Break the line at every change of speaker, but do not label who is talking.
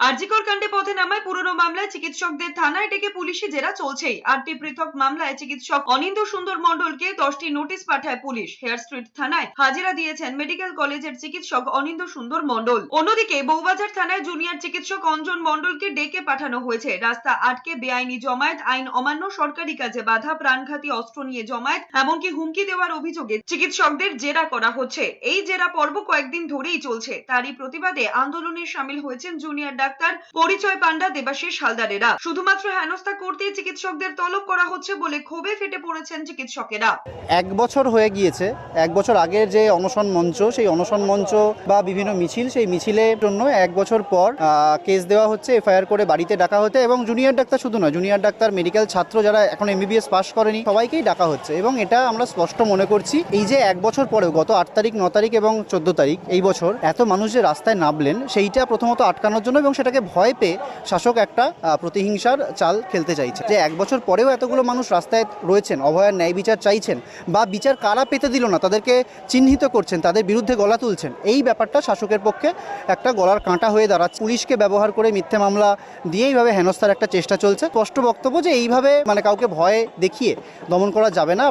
আরজিকর কাণ্ডে পথে নামায় পুরনো মামলায় চিকিৎসকদের থানায় ডেকে পুলিশি জেরা চলছেই। আটটি পৃথক মামলায় চিকিৎসক অনিন্দ সুন্দর মণ্ডলকে দশটি নোটিশ পাঠায় পুলিশ। হেয়ার স্ট্রিট থানায় হাজিরা দিয়েছেন মেডিকেল কলেজের চিকিৎসক অনিন্দ সুন্দর মণ্ডল। অন্যদিকে বউবাজার থানায় জুনিয়র চিকিৎসক অঞ্জন মন্ডলকে ডেকে পাঠানো হয়েছে। রাস্তা আটকে বেআইনি জমায়েত, আইন অমান্য, সরকারি কাজে বাধা, প্রাণঘাতী অস্ত্র নিয়ে জমায়েত, এমনকি হুমকি দেওয়ার অভিযোগে চিকিৎসকদের জেরা করা হচ্ছে। এই জেরা পর্ব কয়েকদিন ধরেই চলছে। তারই প্রতিবাদে আন্দোলনে সামিল হয়েছেন জুনিয়র পরিচয় পান্ডা, দেবাশিস হালদারেরা। শুধুমাত্র হেনস্থা করতেই চিকিৎসকদের তলব করা হচ্ছে বলে ক্ষোভে ফেটে পড়েছেন চিকিৎসকেরা।
এক বছর হয়ে গিয়েছে। এক বছর আগের যে অনশন মঞ্চ, সেই অনশন মঞ্চ বা বিভিন্ন মিছিল, সেই মিছিলের জন্য এক বছর পর কেস দেওয়া হচ্ছে, এফআইআর করে বাড়িতে ডাকা হচ্ছে এবং জুনিয়র ডাক্তার শুধু নয়, জুনিয়র ডাক্তার, মেডিকেল ছাত্র যারা এখন এমবিবিএস পাস করেনি, সবাইকেই ডাকা হচ্ছে এবং এটা আমরা স্পষ্ট মনে করছি। এই যে এক বছর পরেও গত আট তারিখ, ন তারিখ এবং চোদ্দ তারিখ, এই বছর এত মানুষ যে রাস্তায় নামলেন, সেইটা প্রথমত আটকানোর জন্য এবং সেটাকে ভয় পেয়ে শাসক একটা প্রতিহিংসার চাল খেলতে চাইছে। যে এক বছর পরেও এতগুলো মানুষ রাস্তায় রয়েছেন, অভয়ার ন্যায় বিচার চাইছেন, বা বিচার কারা পেতে দিল না, তাদেরকে চিহ্নিত করছেন, তাদের বিরুদ্ধে গলা তুলছেন, এই ব্যাপারটা শাসকের পক্ষে একটা গলার কাঁটা হয়ে দাঁড়াচ্ছে। পুলিশকে ব্যবহার করে মিথ্যে মামলা দিয়ে এইভাবে হেনস্থার একটা চেষ্টা চলছে। স্পষ্ট বক্তব্য যে এইভাবে মানে কাউকে ভয় দেখিয়ে দমন করা যাবে না।